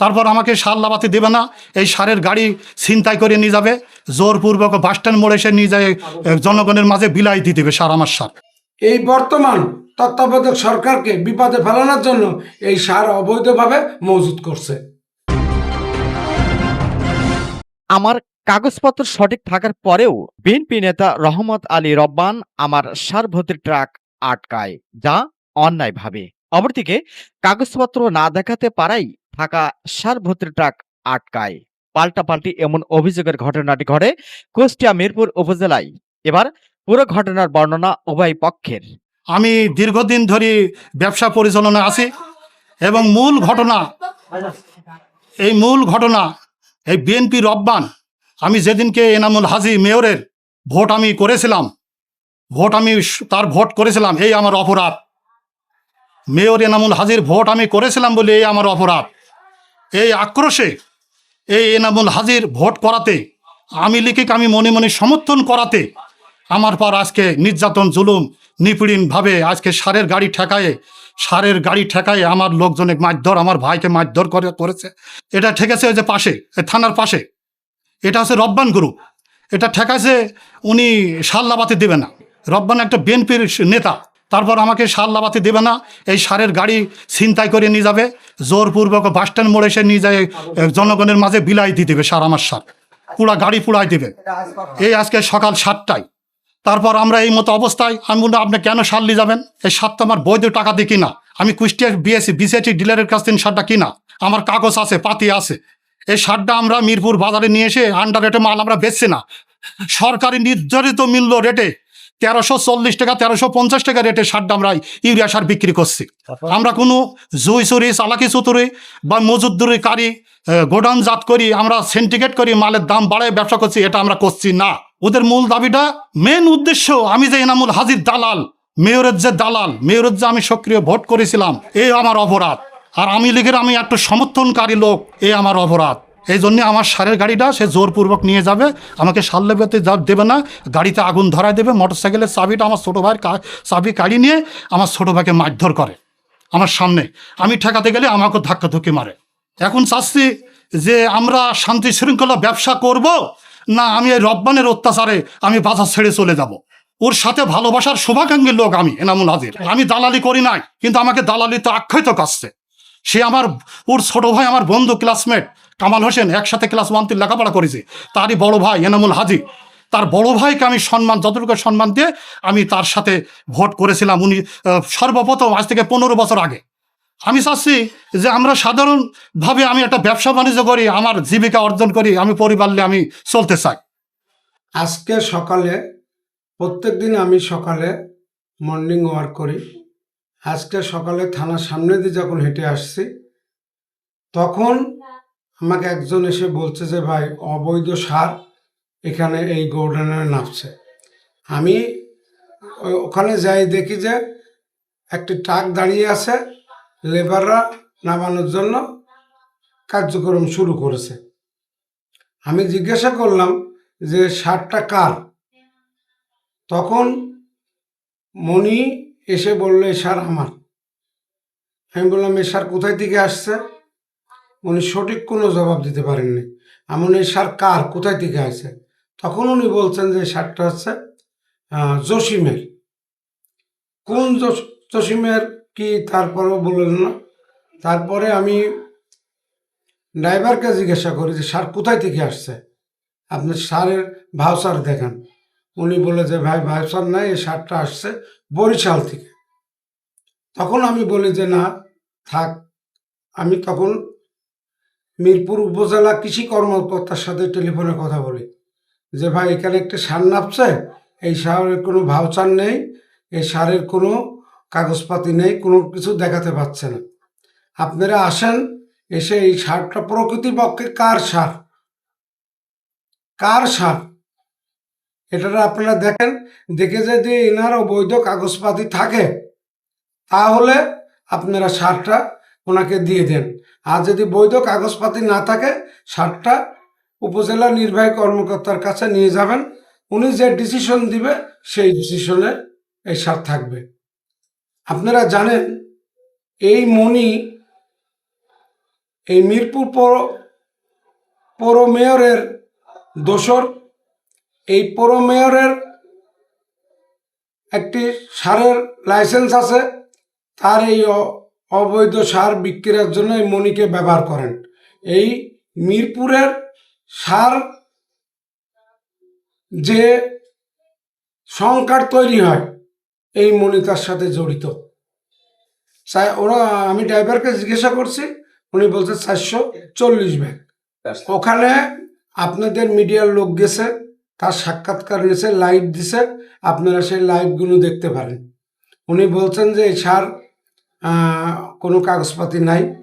তারপর আমাকে সার লাভাতে দেবে না। এই সারের গাড়ি ছিনতাই করে নিয়ে যাবে। জোরপূর্বক বাস স্ট্যান্ড মোড়ে এসে নিয়ে যায় জনগণের মাঝে বিলাই দিয়ে দেবে সার আমার সার। এই বর্তমান তত্ত্বাবধায়ক সরকারকে বিপদে ফেলানোর জন্য এই সার অবৈধভাবে মজুত করছে। আমার কাগজপত্র সঠিক থাকার পরেও বিএনপি নেতা রহমত আলী রব্বান আমার সারভর্তি ট্রাক আটকায় যা অন্যায়ভাবে। অপরদিকে কাগজপত্র না দেখাতে পারাই থাকা সারভর্তি ট্রাক আটকায়। পাল্টাপাল্টি এমন অভিযোগের ঘটনাটি ঘটে কুষ্টিয়া মিরপুর উপজেলায়। এবার পুরো ঘটনার বর্ণনা উভয় পক্ষের। আমি দীর্ঘদিন ধরে ব্যবসা পরিচালনা আছি এবং মূল ঘটনা, এই মূল ঘটনা, এই বিএনপি রব্বান, আমি যেদিনকে এনামুল হাজি মেয়রের ভোট আমি করেছিলাম, ভোট আমি তার ভোট করেছিলাম, এই আমার অপরাধ। মেয়র এনামুল হাজির ভোট আমি করেছিলাম বলে এই আমার অপরাধ। এই আক্রোশে, এই এনামুল হাজির ভোট করাতে, আমি লিখিকে, আমি মনে মনে সমর্থন করাতে, আমার পর আজকে নির্যাতন, জুলুম নিপীড়িনভাবে আজকে সারের গাড়ি ঠেকায়ে, সারের গাড়ি ঠেকায়ে আমার লোকজনে মারধর, আমার ভাইকে মারধর করে করেছে। এটা ঠেকেছে ওই যে পাশে থানার পাশে। এটা হচ্ছে রব্বান গ্রুপ এটা ঠেকাইছে, উনি সার লাভাতে দেবে না। রব্বান একটা বিএনপির নেতা। তারপর আমাকে সার লাভাতে দেবে না। এই সারের গাড়ি ছিনতাই করে নিয়ে যাবে। জোরপূর্বক বাস স্ট্যান্ড মোড়ে এসে নিয়ে যায় জনগণের মাঝে বিলাই দিয়ে দেবে সার, আমার সার। পুরা গাড়ি পুড়াই দেবে। এই আজকে সকাল সাতটায়। তারপর আমরা এই মতো অবস্থায়, আমি বললাম, আপনি কেন সার নিয়ে যাবেন? এই সার তো আমার বৈধ টাকা দিয়ে কিনা। আমি কুষ্টিয়া বিএসসি বিসিআইটি ডিলারের কাছ থেকে সারটা কিনা। আমার কাগজ আছে, পাতি আছে। এই সারটা আমরা মিরপুর বাজারে নিয়ে এসে আন্ডার রেটে মাল আমরা বেচছি না। সরকারি নির্ধারিত মূল্য রেটে তেরোশো চল্লিশ টাকা তেরোশো পঞ্চাশ টাকা রেটে সারটা আমরা ইউরিয়া সার বিক্রি করছি। আমরা কোনো জুই চুরি চালাকি চুতুরি বা মজুদ্দুরি কারি গোডাউন জাত করি আমরা সিন্ডিকেট করি মালের দাম বাড়ায় ব্যবসা করছি এটা আমরা করছি না। ওদের মূল দাবিটা মেন উদ্দেশ্য আমি যে এনামুল হাজির দালাল মেয়রের যে দালাল মেয়রের যে আমি সক্রিয় ভোট করেছিলাম এই আমার অপরাধ। আর আমি লীগের আমি একটা সমর্থনকারী লোক এই আমার অপরাধ। এই জন্য আমার সারের গাড়িটা সে জোরপূর্বক নিয়ে যাবে। আমাকে সার লেবেতে যা দেবে না, গাড়িতে আগুন ধরায় দেবে মোটর সাইকেলের চাবিটা আমার ছোটো ভাইয়ের চাবি কাড়ি নিয়ে আমার ছোটো ভাইকে মারধর করে আমার সামনে। আমি ঠেকাতে গেলে আমাকে ধাক্কা ধুকি মারে। এখন চাচ্ছি যে আমরা শান্তি শৃঙ্খলা ব্যবসা করব, না আমি এই রব্বানের অত্যাচারে আমি বাজার ছেড়ে চলে যাব। ওর সাথে ভালোবাসার শুভাকাঙ্ক্ষী লোক আমি, এনামুল হাজির। আমি দালালি করি নাই, কিন্তু আমাকে দালালি তো আখ্যায়িত কাছে সে আমার, ওর ছোট ভাই আমার বন্ধু ক্লাসমেট কামাল হোসেন একসাথে ক্লাস ওয়ান তিন লেখাপড়া করেছে। তারই বড় ভাই এনামুল হাজি। তার বড় ভাইকে আমি সম্মান, যতটুকু সম্মান দিয়ে আমি তার সাথে ভোট করেছিলাম। উনি সর্বপ্রথম আজ থেকে পনেরো বছর আগে। আমি চাচ্ছি যে আমরা সাধারণভাবে আমি একটা ব্যবসা বাণিজ্য করি, আমার জীবিকা অর্জন করি, আমি পরিবার নিয়ে আমি চলতে চাই। আজকে সকালে প্রত্যেক দিন আমি সকালে মর্নিং ওয়ার্ক করি। আজকে সকালে থানার সামনে দিয়ে যখন হেঁটে আসছি, তখন আমাকে একজন এসে বলছে যে, ভাই, অবৈধ সার এখানে এই গোডাউনে নামছে। আমি ওখানে যাই দেখি যে, একটি ট্রাক দাঁড়িয়ে আছে, লেবাররা নামানোর জন্য কার্যক্রম শুরু করেছে। আমি জিজ্ঞাসা করলাম যে, সারটা কার? তখন মণি এসে বলল এ সার আমার। আমি বললাম এ সার কোথায় থেকে আসছে? উনি সঠিক কোনো জবাব দিতে পারেননি। এমন এই সার কার? কোথায় থেকে আসছে তখন উনি বলছেন যে সারটা হচ্ছে জসিমের কোন জস- জসিমের কি তারপরেও বললেন না। তারপরে আমি ড্রাইভারকে জিজ্ঞাসা করি যে, সার কোথায় থেকে আসছে? আপনি সারের ভাউচার দেখান। উনি বলে যে, ভাই, ভাউচার নাই, এই সারটা আসছে বরিশাল থেকে। তখন আমি বলি যে, না, থাক। আমি তখন মিরপুর উপজেলা কৃষি কর্মকর্তার সাথে টেলিফোনে কথা বলি। যে ভাই, এখানে একটা সার নাপছে, এই সারের কোনো ভাউচার নেই, এই সারের কোনো কাগজপাতি নেই, কোনো কিছু দেখাতে পাচ্ছে না। আপনারা আসেন, এসে এই সারটা প্রকৃতিপক্ষে কার সার? কার সার? এটা আপনারা দেখেন, দেখে যদি এনার অবৈধ কাগজপাতি থাকে, তাহলে আপনারা সারটা ওনাকে দিয়ে দেন। আর যদি বৈধ কাগজপাতি না থাকে সারটা উপজেলা নির্বাহী কর্মকর্তার কাছে নিয়ে যাবেন। উনি যে ডিসিশন দিবে, সেই ডিসিশনে এই সার থাকবে। আপনারা জানেন, এই মনি এই মিরপুর পৌর পৌর মেয়রের দোসর এই পৌর মেয়রের একটি সারের লাইসেন্স আছে। তার এই অবৈধ সার বিক্রির জন্য এই মণিকে ব্যবহার করেন। এই মিরপুরের সার যে সংকার তৈরি হয়, এই মণি তার সাথে জড়িত। চাই, ওরা, আমি ড্রাইভারকে জিজ্ঞাসা করছি, উনি বলছে চারশো চল্লিশ ব্যাগ। ওখানে আপনাদের মিডিয়ার লোক গেছে, তার সাক্ষাৎকার নিয়েছে লাইভ দিছে, আপনারা সেই লাইভগুলো দেখতে পারেন। উনি বলছেন যে এই সার কোনো কাগজপাতি নাই।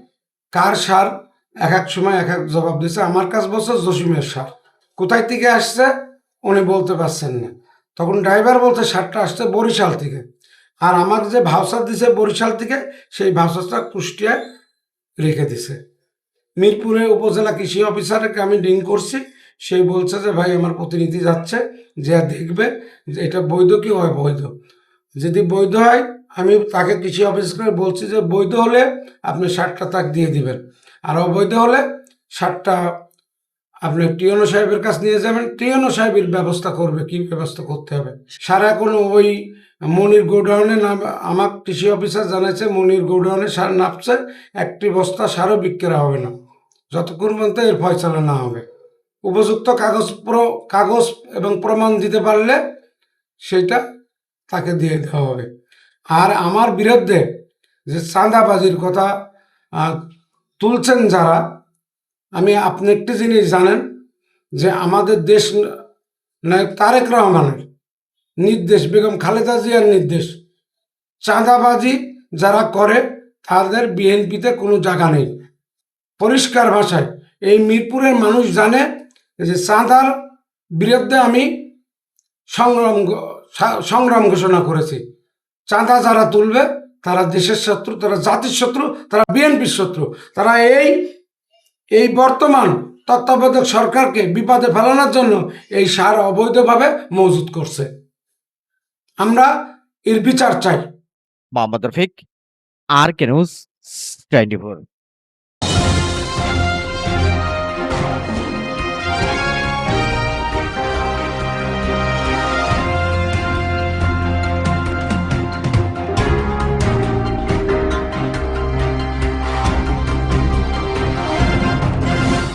কার সার? এক এক সময় এক এক জবাব দিছে, আমার কাছ বলছে জসিমের সার। কোথায় থেকে আসছে? উনি বলতে পারছেন না। তখন ড্রাইভার বলছে, সারটা আসছে বরিশাল থেকে। আর আমার যে ভাউচার দিছে বরিশাল থেকে, সেই ভাউচারটা কুষ্টিয়ায় রেখে দিছে। মিরপুরে উপজেলা কৃষি অফিসারকে আমি ডিং করছি। সেই বলছে যে, ভাই, আমার প্রতিনিধি যাচ্ছে, যে দেখবে যে এটা বৈধ কি হয় বৈধ যদি বৈধ হয় আমি তাকে কৃষি অফিসকে বলছি যে বৈধ হলে আপনি ষাটটা তাক দিয়ে দিবেন। আর অবৈধ হলে ষাটটা আপনি টিয়নো সাহেবের কাছে নিয়ে যাবেন। টিয়নো সাহেবের ব্যবস্থা করবে, কি ব্যবস্থা করতে হবে? সারা কোনো ওই মনির গোডাউনে নাম, আমার কৃষি অফিসার জানাইছে মনির গোডাউনে সার নাপছে, একটি বস্তা সারও বিক্রি হবে না। যতক্ষণ পর্যন্ত এর ফয়সলা না হবে। উপযুক্ত কাগজ কাগজ এবং প্রমাণ দিতে পারলে সেটা তাকে দিয়ে দেওয়া হবে। আর আমার বিরুদ্ধে যে চাঁদাবাজির কথা তুলছেন যারা, আমি আপনি একটি জিনিস জানেন যে আমাদের দেশ নায়ক তারেক রহমানের নির্দেশ, বেগম খালেদা জিয়ার নির্দেশ, চাঁদাবাজি যারা করে তাদের বিএনপিতে কোনো জায়গা নেই। পরিষ্কার ভাষায়, এই মিরপুরের মানুষ জানে যে চাঁদার বিরুদ্ধে আমি সংগ্রাম সংগ্রাম ঘোষণা করেছি। চাঁদা যারা তুলবে, তারা দেশের শত্রু, তারা জাতির শত্রু, তারা বিএনপির শত্রু। তারা এই এই বর্তমান তত্ত্বাবধায়ক সরকারকে বিপদে ফেলানোর জন্য এই সার অবৈধভাবে মজুদ করছে। আমরা এর বিচার চাই। Mohammad Rafiq, R K news twenty four.